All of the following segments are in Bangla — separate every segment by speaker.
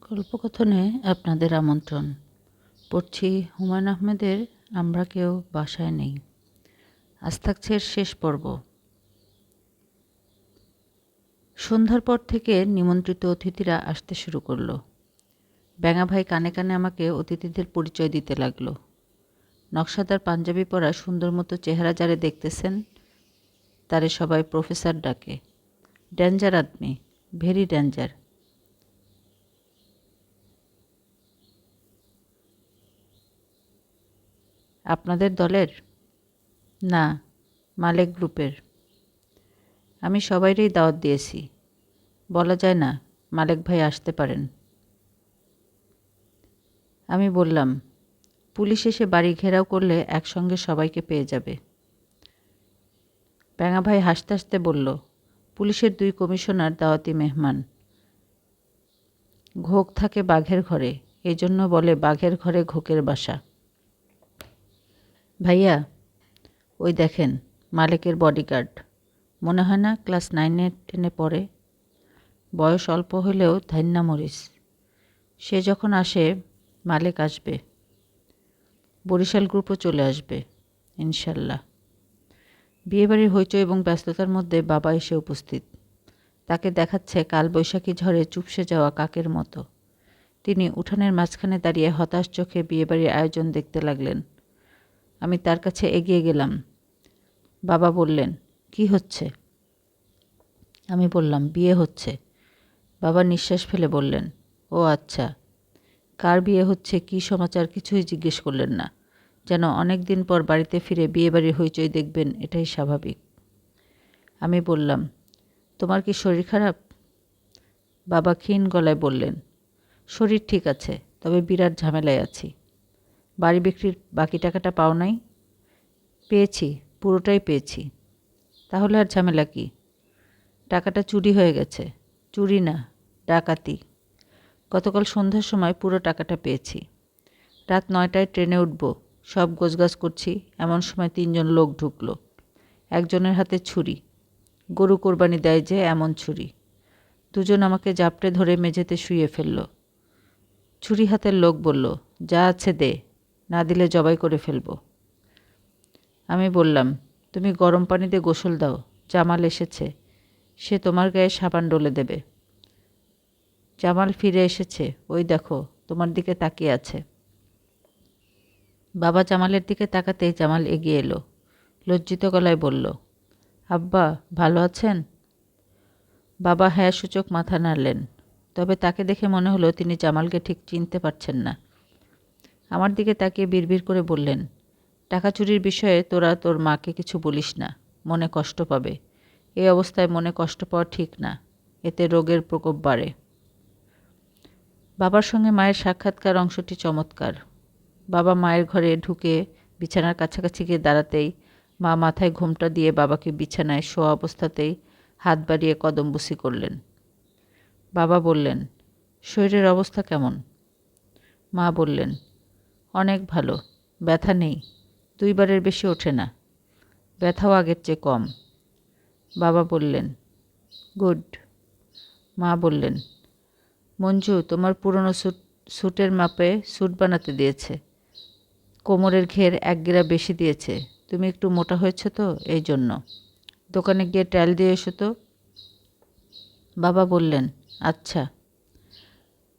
Speaker 1: গল্পকথনে আপনাদের আমন্ত্রণ। পড়ছি হুমায়ুন আহমেদের আমরা কেউ বাসায় নেই। আজ থাকছে শেষ পর্ব। সন্ধ্যার পর থেকে নিমন্ত্রিত অতিথিরা আসতে শুরু করল। ব্যাঙা ভাই কানে কানে আমাকে অতিথিদের পরিচয় দিতে লাগল। নকশাদার পাঞ্জাবি পরা সুন্দর মতো চেহারা যারে দেখতেছেন, তারে সবাই প্রফেসর ডাকে। ড্যাঞ্জার আদমি, ভেরি ডেঞ্জার। আপনাদের দলের? না, মালেক গ্রুপের। আমি সবাইরই দাওয়াত দিয়েছি। বলা যায় না, মালেক ভাই আসতে পারেন। আমি বললাম, পুলিশ এসে বাড়ি ঘেরাও করলে একসঙ্গে সবাইকে পেয়ে যাবে। ব্যাঙা ভাই হাসতে হাসতে বলল, পুলিশের দুই কমিশনার দাওয়াতি মেহমান। ঘোক থাকে বাঘের ঘরে, এজন্য বলে বাঘের ঘরে ঘোকের বাসা। ভাইয়া, ওই দেখেন, মালিকের বডিগার্ড মনে হয় না ক্লাস নাইনে টেনে পড়ে। বয়স অল্প হলেও ধান্যা মরিস সে যখন আসে, মালিক আসবে। বরিশাল গ্রুপও চলে আসবে, ইনশাল্লাহ। বিয়েবাড়ির হইচই এবং ব্যস্ততার মধ্যে বাবা এসে উপস্থিত। তাকে দেখাচ্ছে কালবৈশাখী ঝড়ে চুপসে যাওয়া কাকের মতো। তিনি উঠানের মাঝখানে দাঁড়িয়ে হতাশ চোখে বিয়েবাড়ির আয়োজন দেখতে লাগলেন। আমি তার কাছে এগিয়ে গেলাম। বাবা বললেন, কি হচ্ছে? আমি বললাম, বিয়ে হচ্ছে। বাবা নিঃশ্বাস ফেলে বললেন, ও আচ্ছা কার বিয়ে হচ্ছে কি সমাচার কিছুই জিজ্ঞেস করলেন না। যেন অনেক দিন পর বাড়িতে ফিরে বিয়ে বিয়েবাড়ির হইচই দেখবেন, এটাই স্বাভাবিক। আমি বললাম, তোমার কি শরীর খারাপ? বাবা ক্ষীণ গলায় বললেন, শরীর ঠিক আছে, তবে বিরাট ঝামেলায় আছি। বাড়ি বিক্রির বাকি টাকাটা পাও নাই। পেয়েছি, পুরোটাই পেয়েছি। তাহলে আর ঝামেলা কি? টাকাটা চুরি হয়ে গেছে। চুরি না, ডাকাতি। গতকাল সন্ধ্যার সময় পুরো টাকাটা পেয়েছি। রাত নয়টায় ট্রেনে উঠব, সব গোছগাছ করছি, এমন সময় তিনজন লোক ঢুকলো। একজনের হাতে ছুরি। গরু কোরবানি দেয় যে এমন ছুরি। দুজন আমাকে জাপটে ধরে মেঝেতে শুয়ে ফেলল। ছুরি হাতের লোক বলল, যা আছে দে। না দিলে জবাই করে ফেলব। আমি বললাম, তুমি গরম পানিতে গোসল দাও, জামাল এসেছে। সে তোমার গায়ে সাবান ডলে দেবে। জামাল ফিরে এসেছে। ওই দেখো, তোমার দিকে তাকিয়ে আছে। বাবা জামালের দিকে তাকাতেই জামাল এগিয়ে এলো। লজ্জিত গলায় বলল, আব্বা, ভালো আছেন? বাবা হ্যাঁ সূচক মাথা নাড়লেন। তবে তাকে দেখে মনে হলো তিনি জামালকে ঠিক চিনতে পারছেন না। আমার দিকে তাকিয়ে বিড়বিড় করে বললেন, টাকা চুরির বিষয়ে তোরা তোর মাকে কিছু বলিস না, মনে কষ্ট পাবে। এই অবস্থায় মনে কষ্ট পাওয়া ঠিক না, এতে রোগের প্রকোপ বাড়ে। বাবার সঙ্গে মায়ের সাক্ষাৎকার অংশটি চমৎকার। বাবা মায়ের ঘরে ঢুকে বিছানার কাছাকাছি গিয়ে দাঁড়াতেই মা মাথায় ঘুমটা দিয়ে বাবাকে বিছানায় শোয়া অবস্থাতেই হাত বাড়িয়ে কদমবুসি করলেন। বাবা বললেন, শরীরের অবস্থা কেমন? মা বললেন অনেক ভালো। ব্যথা নেই। দুইবারের বেশি ওঠে না। ব্যথাও আগের চেয়ে কম। বাবা বললেন, গুড। মা বললেন, মঞ্জু, তোমার পুরনো স্যুট, স্যুটের মাপে স্যুট বানাতে দিয়েছে। কোমরের ঘের এক গিরা বেশি দিয়েছে। তুমি একটু মোটা হয়েছ তো, এই জন্য। দোকানে গিয়ে ট্রায়াল দিয়ে এসো তো। বাবা বললেন আচ্ছা।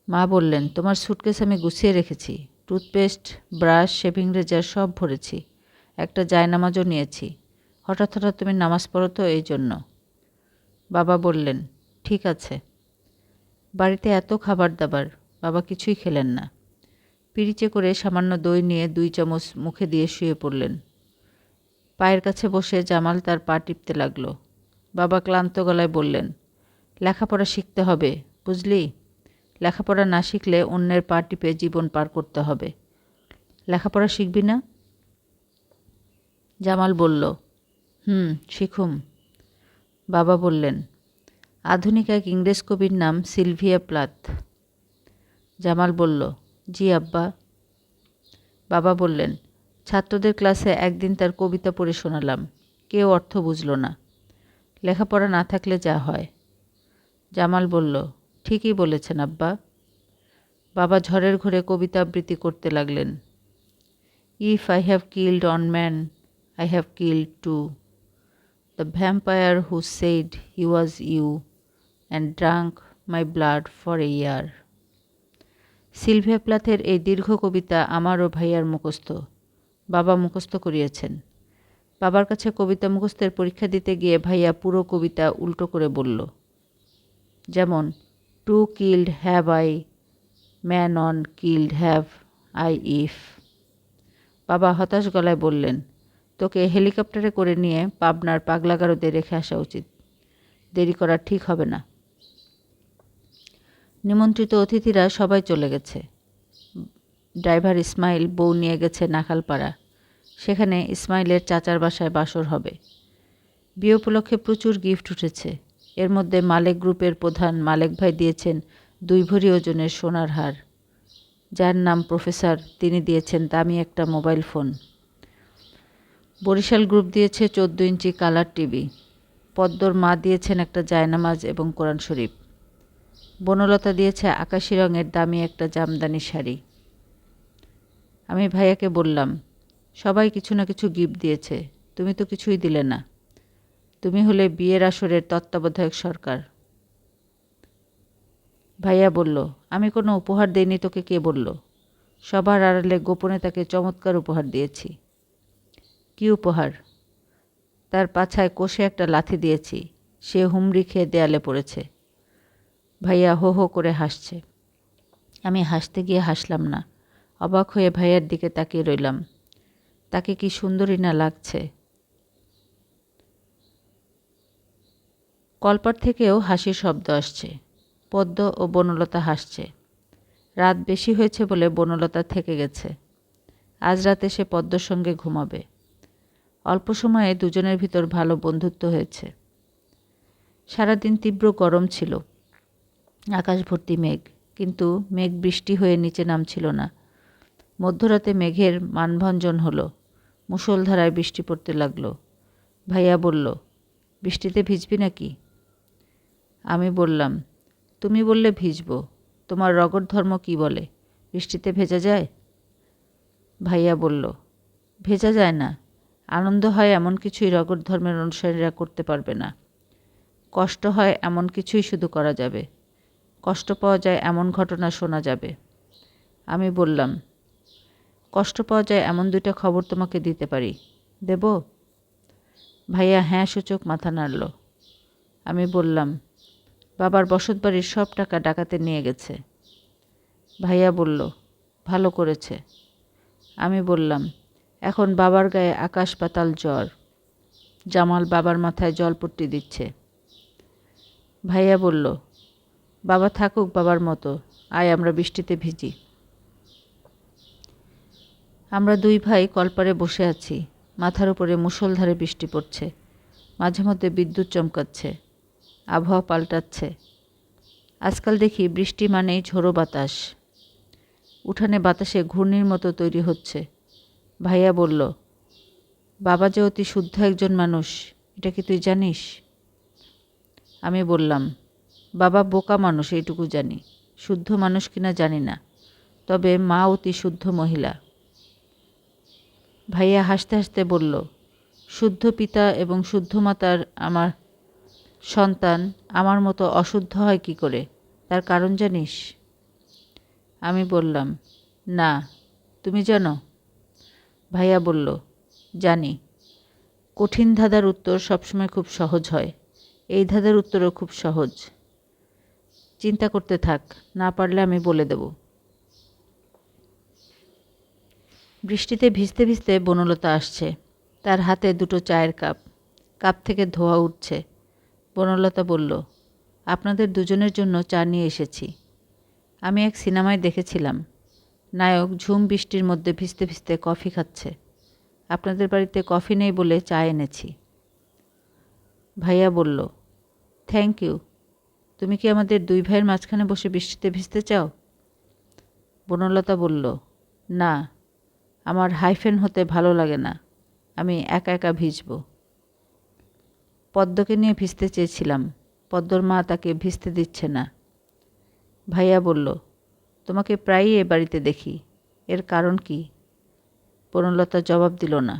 Speaker 1: মা বললেন, তোমার স্যুটকেস আমি গুছিয়ে রেখেছি। টুথপেস্ট, ব্রাশ, শেভিং রেজার সব ভরেছি। একটা জায়নামাজও নিয়েছি। হঠাৎ হঠাৎ তুমি নামাজ পড়ো তো এই জন্য। বাবা বললেন, ঠিক আছে। বাড়িতে এত খাবার দাবার বাবা কিছুই খেলেন না। পিরিচে করে সামান্য দই নিয়ে দুই চামচ মুখে দিয়ে শুয়ে পড়লেন। পায়ের কাছে বসে জামাল তার পা টিপতে লাগল। বাবা ক্লান্ত গলায় বললেন, লেখাপড়া শিখতে হবে, বুঝলি? লেখাপড়া না শিখলে অন্যের পা টিপে জীবন পার করতে হবে। লেখাপড়া শিখবি না? জামাল বলল, হুম, শিখুম। বাবা বললেন, আধুনিক এক ইংরেজ কবির নাম সিলভিয়া প্লাথ। জামাল বলল, জি আব্বা। বাবা বললেন, ছাত্রদের ক্লাসে একদিন তার কবিতা পড়ে শোনালাম। কেউ অর্থ বুঝল না। লেখাপড়া না থাকলে যা হয়। জামাল বলল ঠিকই বলেছেন আব্বা। বাবা ঝড়ের ঘরে কবিতা আবৃত্তি করতে লাগলেন। If I have killed one man I have killed two the vampire who said he was you and drank my blood for a year Sylvia প্লাথের এই দীর্ঘ কবিতা আমার ও ভাইয়ার মুখস্থ। বাবা মুখস্থ করিয়েছেন। বাবার কাছে কবিতা মুখস্থের পরীক্ষা দিতে গিয়ে ভাইয়া পুরো কবিতা উল্টো করে বলল, যেমন two killed have I, man one killed have I if. বাবা হতাশ গলায় বললেন, তোকে হেলিকপ্টারে করে নিয়ে পাবনার পাগলাগারোতে রেখে আসা উচিত। দেরি করা ঠিক হবে না। নিমন্ত্রিত অতিথিরা সবাই চলে গেছে। ড্রাইভার ইসমাইল বউ নিয়ে গেছে নাখালপাড়া। সেখানে ইসমাইলের চাচার বাসায় বাসর হবে। বিয়ে উপলক্ষে প্রচুর গিফট উঠেছে। এর মধ্যে মালেক গ্রুপের প্রধান মালেক ভাই দিয়েছেন দুই ভরি ওজনের সোনার হার, যার নাম প্রফেসর তিনি দিয়েছেন দামি একটা মোবাইল ফোন। বরিশাল গ্রুপ দিয়েছে চোদ্দ ইঞ্চি কালার টিভি। পদ্মর মা দিয়েছেন একটা জায়নামাজ এবং কোরআন শরীফ। বনলতা দিয়েছে আকাশি রঙের দামি একটা জামদানি শাড়ি। আমি ভাইয়াকে বললাম, সবাই কিছু না কিছু গিফট দিয়েছে, তুমি তো কিছুই দিলে না। তুমি হলে বিয়ের আসরের তত্ত্বাবধায়ক সরকার। ভাইয়া বলল, আমি কোনো উপহার দেইনি তোকে কে বলল? সবার আড়ালে গোপনে তাকে চমৎকার উপহার দিয়েছি। কি উপহার? তার পাছায় কষে একটা লাথি দিয়েছি। সে হুমড়ি খেয়ে দেয়ালে পড়েছে। ভাইয়া হো হো করে হাসছে। আমি হাসতে গিয়ে হাসলাম না। অবাক হয়ে ভাইয়ার দিকে তাকিয়ে রইলাম। তাকে কি সুন্দরী না লাগছে? কলপার থেকেও হাসির শব্দ আসছে। পদ্ম ও বনলতা হাসছে। রাত বেশি হয়েছে বলে বনলতা থেকে গেছে। আজ রাতে সে পদ্মর সঙ্গে ঘুমাবে। অল্প সময়ে দুজনের ভিতর ভালো বন্ধুত্ব হয়েছে। সারাদিন তীব্র গরম ছিল। আকাশ ভর্তি মেঘ, কিন্তু মেঘ বৃষ্টি হয়ে নিচে নামছিল না। মধ্যরাতে মেঘের মানভঞ্জন হলো। মুষলধারায় বৃষ্টি পড়তে লাগল। ভাইয়া বলল, বৃষ্টিতে ভিজবি নাকি? আমি বললাম, তুমি বললে ভিজব, তোমার রগর ধর্ম কি বলে? বৃষ্টিতে ভেজা যায়? ভাইয়া বলল, ভেজা যায় না, আনন্দ হয় এমন কিছুই রগর ধর্মের অনুসারীরা করতে পারবে না। কষ্ট হয় এমন কিছুই শুধু করা যাবে। কষ্ট পাওয়া যায় এমন ঘটনা শোনা যাবে। আমি বললাম, কষ্ট পাওয়া যায় এমন দুইটা খবর তোমাকে দিতে পারি। দেব? ভাইয়া হ্যাঁ সূচক মাথা নাড়ল। আমি বললাম বাবার বসতবাড়ির সব টাকা ডাকাতে নিয়ে গেছে। ভাইয়া বলল, ভালো করেছে। আমি বললাম, এখন বাবার গায়ে আকাশ পাতাল জ্বর। জামাল বাবার মাথায় জলপট্টি দিচ্ছে। ভাইয়া বলল, বাবা থাকুক বাবার মতো, আয় আমরা বৃষ্টিতে ভিজি। আমরা দুই ভাই কলপারে বসে আছি, মাথার উপরে মুষলধারে বৃষ্টি পড়ছে, মাঝে মধ্যে বিদ্যুৎ চমকাচ্ছে। আবহাওয়া পাল্টাচ্ছে। আজকাল দেখি বৃষ্টি মানেই ঝোড়ো বাতাস। উঠানে বাতাসে ঘূর্ণির মতো তৈরি হচ্ছে। ভাইয়া বলল, বাবা যে অতি শুদ্ধ একজন মানুষ, এটা কি তুই জানিস? আমি বললাম, বাবা বোকা মানুষ, এইটুকু জানি। শুদ্ধ মানুষ কিনা জানি না, তবে মা অতি শুদ্ধ মহিলা। ভাইয়া হাসতে হাসতে বলল, শুদ্ধ পিতা এবং শুদ্ধ মাতার আমার সন্তান, আমার মতো অশুদ্ধ হয় কি করে? তার কারণ জানিস? আমি বললাম, না, তুমি জানো? ভাইয়া বলল, জানি। কঠিন ধাঁধার উত্তর সবসময় খুব সহজ হয়। এই ধাঁধার উত্তরও খুব সহজ। চিন্তা করতে থাক, না পারলে আমি বলে দেব। বৃষ্টিতে ভিজতে ভিজতে বনলতা আসছে। তার হাতে দুটো চায়ের কাপ। কাপ থেকে ধোয়া উঠছে। বনলতা বলল, আপনাদের দুজনের জন্য চা নিয়ে এসেছি। আমি এক সিনেমায় দেখেছিলাম। নায়ক ঝুম বৃষ্টির মধ্যে ভিজতে ভিজতে কফি খাচ্ছে। আপনাদের বাড়িতে কফি নেই বলে চা এনেছি। ভাইয়া বলল থ্যাংক ইউ তুমি কি আমাদের দুই ভাইয়ের মাঝখানে বসে বৃষ্টিতে ভিজতে চাও? বনলতা বলল, না। আমার হাইফেন হতে ভালো লাগে না। আমি একা একা ভিজব। পদ্মকে নিয়ে ভিজতে চেয়েছিলাম। পদ্মর মা তাকে ভিজতে দিচ্ছে না। ভাইয়া বলল, তোমাকে প্রায়ই এ বাড়িতে দেখি। এর কারণ কি? বনলতা জবাব দিল না।